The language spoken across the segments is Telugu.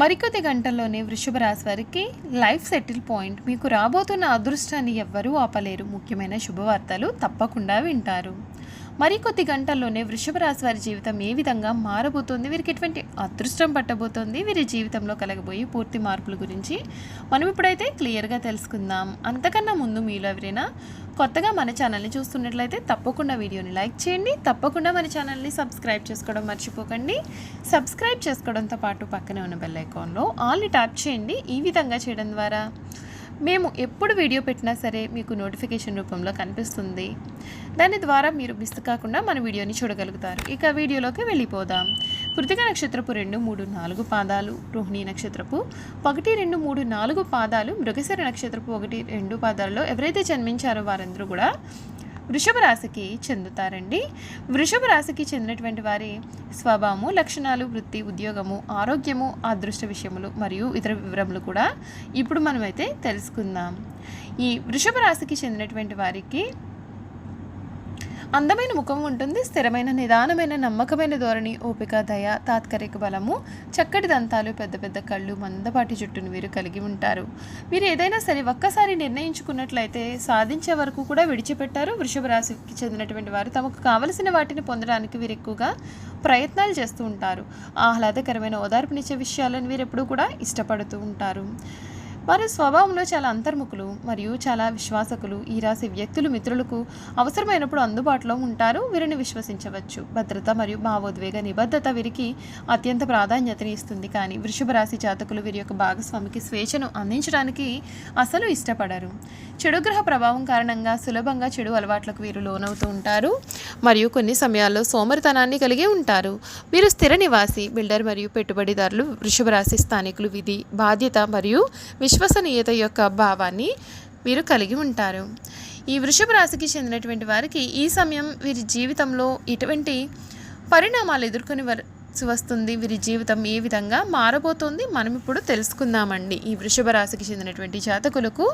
మరికొద్ది గంటల్లోనే వృషభ రాశి వారికి లైఫ్ సెటిల్ పాయింట్. మీకు రాబోతున్న అదృష్టాన్ని ఎవ్వరూ ఆపలేరు. ముఖ్యమైన శుభవార్తలు తప్పకుండా వింటారు. మరికొద్ది గంటల్లోనే వృషభ రాశి వారి జీవితం ఏ విధంగా మారబోతోంది? వీరికి ఎటువంటి అదృష్టం పట్టబోతోంది? వీరి జీవితంలో కలగబోయే పూర్తి మార్పుల గురించి మనం ఇప్పుడైతే క్లియర్గా తెలుసుకుందాం. అంతకన్నా ముందు మీలో ఎవరైనా కొత్తగా మన ఛానల్ని చూస్తున్నట్లయితే తప్పకుండా వీడియోని లైక్ చేయండి. తప్పకుండా మన ఛానల్ని సబ్స్క్రైబ్ చేసుకోవడం మర్చిపోకండి. సబ్స్క్రైబ్ చేసుకోవడంతో పాటు పక్కనే ఉన్న బెల్ ఐకాన్లో ఆల్ని ట్యాప్ చేయండి. ఈ విధంగా చేయడం ద్వారా మేము ఎప్పుడు వీడియో పెట్టినా సరే మీకు నోటిఫికేషన్ రూపంలో కనిపిస్తుంది. దాని ద్వారా మీరు మిస్ కాకుండా మన వీడియోని చూడగలుగుతారు. ఇక వీడియోలోకి వెళ్ళిపోదాం. కృతిక నక్షత్రపు రెండు మూడు నాలుగు పాదాలు. రోహిణి నక్షత్రపు ఒకటి రెండు మూడు నాలుగు పాదాలు. మృగశర నక్షత్రపు ఒకటి రెండు పాదాలలో ఎవరైతే జన్మించారో వారందరూ కూడా వృషభ రాశికి చెందుతారండి. వృషభ రాశికి చెందినటువంటి వారి స్వభావము లక్షణాలు వృత్తి ఉద్యోగము ఆరోగ్యము అదృష్ట విషయములు మరియు ఇతర వివరములు కూడా ఇప్పుడు మనమైతే తెలుసుకుందాం. ఈ వృషభ రాశికి చెందినటువంటి వారికి అందమైన ముఖం ఉంటుంది స్థిరమైన నిదానమైన నమ్మకమైన ధోరణి ఓపిక దయ తాత్కాలిక బలము చక్కటి దంతాలు పెద్ద పెద్ద కళ్ళు మందపాటి జుట్టును వీరు కలిగి ఉంటారు. వీరు ఏదైనా సరే ఒక్కసారి నిర్ణయించుకున్నట్లయితే సాధించే వరకు కూడా విడిచిపెట్టారు. వృషభ రాశికి చెందినటువంటి వారు తమకు కావలసిన వాటిని పొందడానికి వీరు ఎక్కువగా ప్రయత్నాలు చేస్తూ ఉంటారు. ఆహ్లాదకరమైన ఓదార్పునిచ్చే విషయాలను వీరు ఎప్పుడూ కూడా ఇష్టపడుతూ ఉంటారు. వారి స్వభావంలో చాలా అంతర్ముఖులు మరియు చాలా విశ్వాసకులు ఈ రాశి వ్యక్తులు మిత్రులకు అవసరమైనప్పుడు అందుబాటులో ఉంటారు. వీరిని విశ్వసించవచ్చు. భద్రత మరియు భావోద్వేగ నిబద్ధత వీరికి అత్యంత ప్రాధాన్యతని ఇస్తుంది. కానీ వృషభ రాశి జాతకులు వీరి యొక్క భాగస్వామికి స్వేచ్ఛను అందించడానికి అసలు ఇష్టపడరు. చెడు గ్రహ ప్రభావం కారణంగా సులభంగా చెడు అలవాట్లకు వీరు లోనవుతూ ఉంటారు మరియు కొన్ని సమయాల్లో సోమరితనాన్ని కలిగి ఉంటారు. వీరు స్థిర నివాసి బిల్డర్ మరియు పెట్టుబడిదారులు వృషభరాశి స్థానికులు విధి బాధ్యత మరియు విశ్వసనీయత యొక్క భావాన్ని వీరు కలిగి ఉంటారు. ఈ వృషభ రాశికి చెందినటువంటి వారికి ఈ సమయం వీరి జీవితంలో ఇటువంటి పరిణామాలు ఎదుర్కొని వలసి వస్తుంది. వీరి జీవితం ఏ విధంగా మారబోతోంది మనం ఇప్పుడు తెలుసుకుందామండి. ఈ వృషభ రాశికి చెందినటువంటి జాతకులకు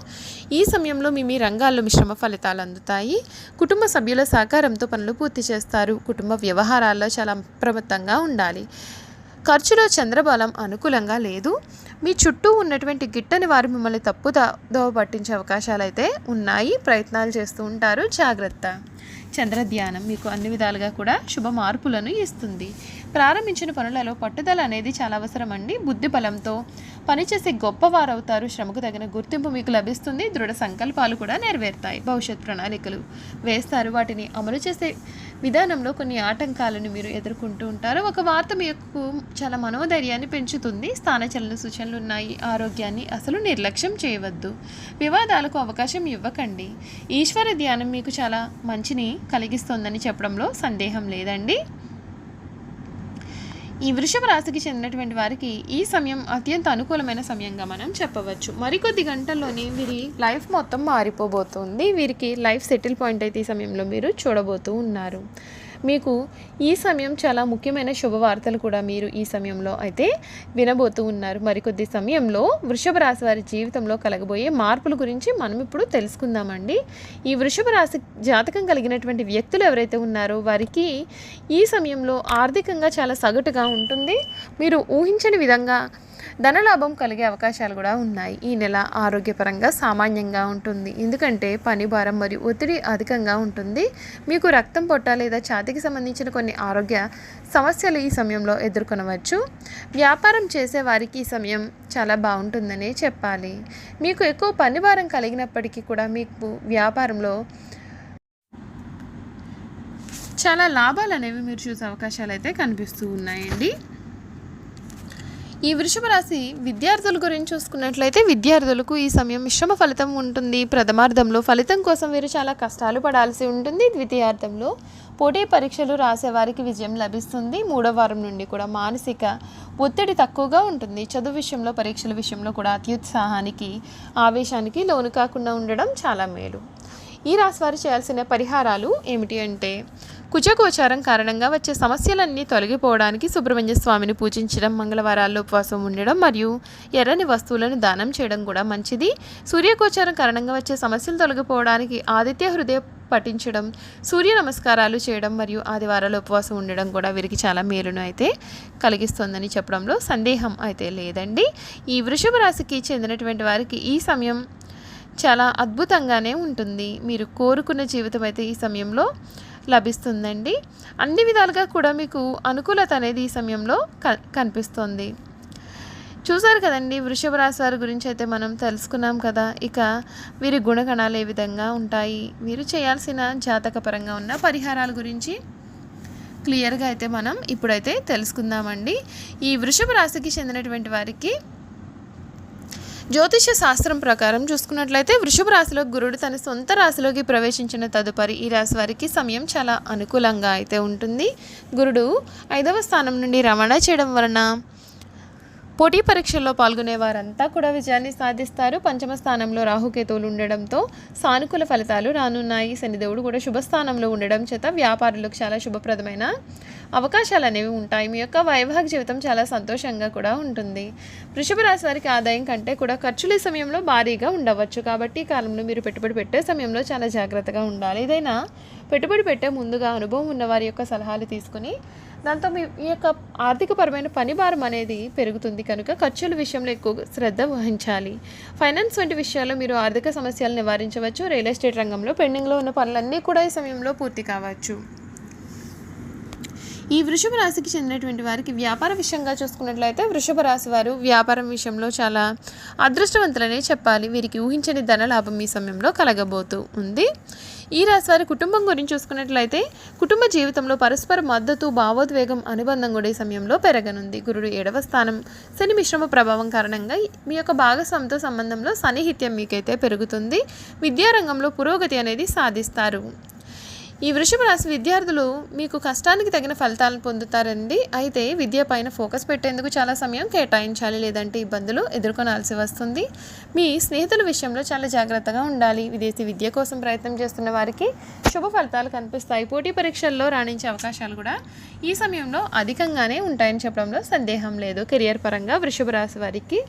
ఈ సమయంలో మీ మీ రంగాల్లో మిశ్రమ ఫలితాలు అందుతాయి. కుటుంబ సభ్యుల సహకారంతో పనులు పూర్తి చేస్తారు. కుటుంబ వ్యవహారాల్లో చాలా అప్రమత్తంగా ఉండాలి. ఖర్చులో చంద్రబలం అనుకూలంగా లేదు. మీ చుట్టూ ఉన్నటువంటి గిట్టని వారు మిమ్మల్ని తప్పు దోవ పట్టించే అవకాశాలు అయితే ఉన్నాయి. ప్రయత్నాలు చేస్తూ ఉంటారు. జాగ్రత్త. చంద్ర ధ్యానం మీకు అన్ని విధాలుగా కూడా శుభ మార్పులను ఇస్తుంది. ప్రారంభించిన పనులలో పట్టుదల అనేది చాలా అవసరం అండి బుద్ధి బలంతో పనిచేసే గొప్పవారు అవుతారు శ్రమకు తగిన గుర్తింపు మీకు లభిస్తుంది. దృఢ సంకల్పాలు కూడా నెరవేరుతాయి. భవిష్యత్ ప్రణాళికలు వేస్తారు. వాటిని అమలు చేసే విధానంలో కొన్ని ఆటంకాలను మీరు ఎదుర్కొంటూ ఉంటారు. ఒక వార్త మీకు చాలా మనోధైర్యాన్ని పెంచుతుంది. స్థానచలన సూచనలు ఉన్నాయి. ఆరోగ్యాన్ని అసలు నిర్లక్ష్యం చేయవద్దు. వివాదాలకు అవకాశం ఇవ్వకండి. ఈశ్వర ధ్యానం మీకు చాలా మంచిని కలిగిస్తోందని చెప్పడంలో సందేహం లేదండి. ఈ వృషభ రాశికి చెందినటువంటి వారికి ఈ సమయం అత్యంత అనుకూలమైన సమయంగా మనం చెప్పవచ్చు. మరికొద్ది గంటల్లోనే వీరి లైఫ్ మొత్తం మారిపోబోతుంది. వీరికి లైఫ్ సెటిల్ పాయింట్ అయితే ఈ సమయంలో మీరు చూడబోతూ ఉన్నారు. మీకు ఈ సమయం చాలా ముఖ్యమైన శుభవార్తలు కూడా మీరు ఈ సమయంలో అయితే వినబోతూ ఉన్నారు. మరికొద్ది సమయంలో వృషభ రాశి వారి జీవితంలో కలగబోయే మార్పుల గురించి మనం ఇప్పుడు తెలుసుకుందామండి. ఈ వృషభ రాశి జాతకం కలిగినటువంటి వ్యక్తులు ఎవరైతే ఉన్నారో వారికి ఈ సమయంలో ఆర్థికంగా చాలా సగటుగా ఉంటుంది. మీరు ఊహించని విధంగా ధనలాభం కలిగే అవకాశాలు కూడా ఉన్నాయి. ఈ నెల ఆరోగ్యపరంగా సామాన్యంగా ఉంటుంది. ఎందుకంటే పని భారం మరియు ఒత్తిడి అధికంగా ఉంటుంది. మీకు రక్తం పొట్ట లేదా ఛాతికి సంబంధించిన కొన్ని ఆరోగ్య సమస్యలు ఈ సమయంలో ఎదుర్కొనవచ్చు. వ్యాపారం చేసే వారికి ఈ సమయం చాలా బాగుంటుందనే చెప్పాలి. మీకు ఎక్కువ పని భారం కలిగినప్పటికీ కూడా మీకు వ్యాపారంలో చాలా లాభాలు అనేవి మీరు చూసే అవకాశాలు అయితే కనిపిస్తూ ఉన్నాయండి. ఈ వృషభ రాశి విద్యార్థుల గురించి చూసుకున్నట్లయితే విద్యార్థులకు ఈ సమయం మిశ్రమ ఫలితం ఉంటుంది. ప్రథమార్థంలో ఫలితం కోసం వీరు చాలా కష్టాలు పడాల్సి ఉంటుంది. ద్వితీయార్థంలో పోటీ పరీక్షలు రాసేవారికి విజయం లభిస్తుంది. మూడో వారం నుండి కూడా మానసిక ఒత్తిడి తక్కువగా ఉంటుంది. చదువు విషయంలో పరీక్షల విషయంలో కూడా అత్యుత్సాహానికి ఆవేశానికి లోను కాకుండా ఉండడం చాలా మేలు. ఈ రాశి వారు చేయాల్సిన పరిహారాలు ఏమిటి అంటే కుజగోచారం కారణంగా వచ్చే సమస్యలన్నీ తొలగిపోవడానికి సుబ్రహ్మణ్య స్వామిని పూజించడం మంగళవారాల్లో ఉపవాసం ఉండడం మరియు ఎర్రని వస్తువులను దానం చేయడం కూడా మంచిది. సూర్యగోచారం కారణంగా వచ్చే సమస్యలు తొలగిపోవడానికి ఆదిత్య హృదయ పఠించడం సూర్య నమస్కారాలు చేయడం మరియు ఆదివారాలు ఉపవాసం ఉండడం కూడా వీరికి చాలా మేలును అయితే కలిగిస్తుందని చెప్పడంలో సందేహం అయితే లేదండి. ఈ వృషభ రాశికి చెందినటువంటి వారికి ఈ సమయం చాలా అద్భుతంగానే ఉంటుంది. మీరు కోరుకున్న జీవితం అయితే ఈ సమయంలో లభిస్తుందండి. అన్ని విధాలుగా కూడా మీకు అనుకూలత అనేది ఈ సమయంలో క కనిపిస్తుంది. చూసారు కదండి వృషభ రాశి వారి గురించి అయితే మనం తెలుసుకున్నాం కదా. ఇక వీరి గుణగణాలు ఏ విధంగా ఉంటాయి? వీరు చేయాల్సిన జాతకపరంగా ఉన్న పరిహారాల గురించి క్లియర్గా అయితే మనం ఇప్పుడైతే తెలుసుకుందామండి. ఈ వృషభ రాశికి చెందినటువంటి వారికి జ్యోతిష శాస్త్రం ప్రకారం చూసుకున్నట్లయితే వృషభ రాశిలో గురుడు తన సొంత రాశిలోకి ప్రవేశించిన తదుపరి ఈ రాశి వారికి సమయం చాలా అనుకూలంగా అయితే ఉంటుంది. గురుడు ఐదవ స్థానం నుండి రవాణా చేయడం వలన పోటీ పరీక్షల్లో పాల్గొనే వారంతా కూడా విజయాన్ని సాధిస్తారు. పంచమ స్థానంలో రాహుకేతువులు ఉండడంతో సానుకూల ఫలితాలు రానున్నాయి. శనిదేవుడు కూడా శుభస్థానంలో ఉండడం చేత వ్యాపారులకు చాలా శుభప్రదమైన అవకాశాలు అనేవి ఉంటాయి. మీ యొక్క వైవాహిక జీవితం చాలా సంతోషంగా కూడా ఉంటుంది. వృషభ రాశి వారికి ఆదాయం కంటే కూడా ఖర్చుల సమయంలో భారీగా ఉండవచ్చు. కాబట్టి ఈ కాలంలో మీరు పెట్టుబడి పెట్టే సమయంలో చాలా జాగ్రత్తగా ఉండాలి. ఏదైనా పెట్టుబడి పెట్టే ముందుగా అనుభవం ఉన్న వారి యొక్క సలహాలు తీసుకుని దాంతో మీ ఈ యొక్క ఆర్థికపరమైన పని భారం అనేది పెరుగుతుంది కనుక ఖర్చుల విషయంలో ఎక్కువ శ్రద్ధ వహించాలి. ఫైనాన్స్ వంటి విషయాల్లో మీరు ఆర్థిక సమస్యలు నివారించవచ్చు. రియల్ ఎస్టేట్ రంగంలో పెండింగ్లో ఉన్న పనులన్నీ కూడా ఈ సమయంలో పూర్తి కావచ్చు. ఈ వృషభ రాశికి చెందినటువంటి వారికి వ్యాపార విషయంగా చూసుకున్నట్లయితే వృషభ రాశి వారు వ్యాపారం విషయంలో చాలా అదృష్టవంతులనే చెప్పాలి. వీరికి ఊహించని ధన లాభం ఈ సమయంలో కలగబోతూ ఉంది. ఈ రాశి వారి కుటుంబం గురించి చూసుకున్నట్లయితే కుటుంబ జీవితంలో పరస్పర మద్దతు భావోద్వేగం అనుబంధం కూడా ఈ సమయంలో పెరగనుంది. గురుడు ఏడవ స్థానం శని మిశ్రమ ప్రభావం కారణంగా మీ యొక్క భాగస్వామితో సంబంధంలో సన్నిహిత్యం మీకైతే పెరుగుతుంది. విద్యారంగంలో పురోగతి అనేది సాధిస్తారు. ఈ వృషభ రాశి విద్యార్థులు మీకు కష్టానికి తగిన ఫలితాలను పొందుతారండి. అయితే విద్య పైన ఫోకస్ పెట్టేందుకు చాలా సమయం కేటాయించాలి లేదంటే ఇబ్బందులు ఎదుర్కొనాల్సి వస్తుంది. మీ స్నేహితుల విషయంలో చాలా జాగ్రత్తగా ఉండాలి. విదేశీ విద్య కోసం ప్రయత్నం చేస్తున్న వారికి శుభ ఫలితాలు కనిపిస్తాయి. పోటీ పరీక్షల్లో రాణించే అవకాశాలు కూడా ఈ సమయంలో అధికంగానే ఉంటాయని చెప్పడంలో సందేహం లేదు. కెరియర్ పరంగా వృషభ రాశి వారికి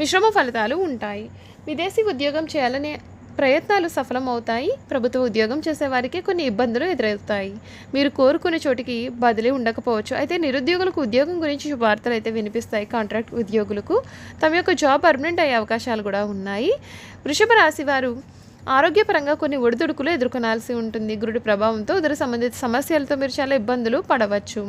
మిశ్రమ ఫలితాలు ఉంటాయి. విదేశీ ఉద్యోగం చేయాలనే ప్రయత్నాలు సఫలమవుతాయి. ప్రభుత్వ ఉద్యోగం చేసేవారికి కొన్ని ఇబ్బందులు ఎదురవుతాయి. మీరు కోరుకునే చోటికి బదిలీ ఉండకపోవచ్చు. అయితే నిరుద్యోగులకు ఉద్యోగం గురించి శుభార్తలు అయితే వినిపిస్తాయి. కాంట్రాక్ట్ ఉద్యోగులకు తమ యొక్క జాబ్ పర్మనెంట్ అయ్యే అవకాశాలు కూడా ఉన్నాయి. వృషభ రాశి వారు ఆరోగ్యపరంగా కొన్ని ఒడిదుడుకులు ఎదుర్కొనాల్సి ఉంటుంది. గురుడి ప్రభావంతో ఉదర సంబంధిత సమస్యలతో మీరు చాలా ఇబ్బందులు పడవచ్చు.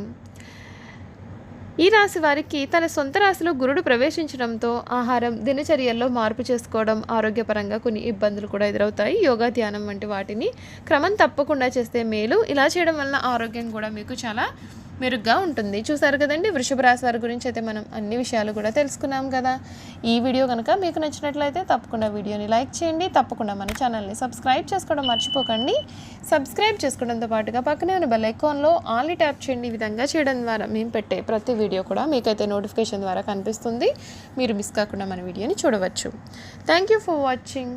ఈ రాశి వారికి తన సొంత రాశిలో గురుడు ప్రవేశించడంతో ఆహారం దినచర్యల్లో మార్పు చేసుకోవడం ఆరోగ్యపరంగా కొన్ని ఇబ్బందులు కూడా ఎదురవుతాయి. యోగా ధ్యానం వంటి వాటిని క్రమం తప్పకుండా చేస్తే మేలు. ఇలా చేయడం వలన ఆరోగ్యం కూడా మీకు చాలా మెరుగ్గా ఉంటుంది. చూసారు కదండి? వృషభ రాశి వారి గురించి అయితే మనం అన్ని విషయాలు కూడా తెలుసుకున్నాం కదా. ఈ వీడియో కనుక మీకు నచ్చినట్లయితే తప్పకుండా వీడియోని లైక్ చేయండి. తప్పకుండా మన ఛానల్ని సబ్స్క్రైబ్ చేసుకోవడం మర్చిపోకండి. సబ్స్క్రైబ్ చేసుకోవడంతో పాటుగా పక్కనే ఉన్న బెల్ ఐకాన్లో ఆన్లీ ట్యాప్ చేయండి. ఈ విధంగా చేయడం ద్వారా మేము పెట్టే ప్రతి వీడియో కూడా మీకైతే నోటిఫికేషన్ ద్వారా కనిపిస్తుంది. మీరు మిస్ కాకుండా మన వీడియోని చూడవచ్చు. Thank you for watching.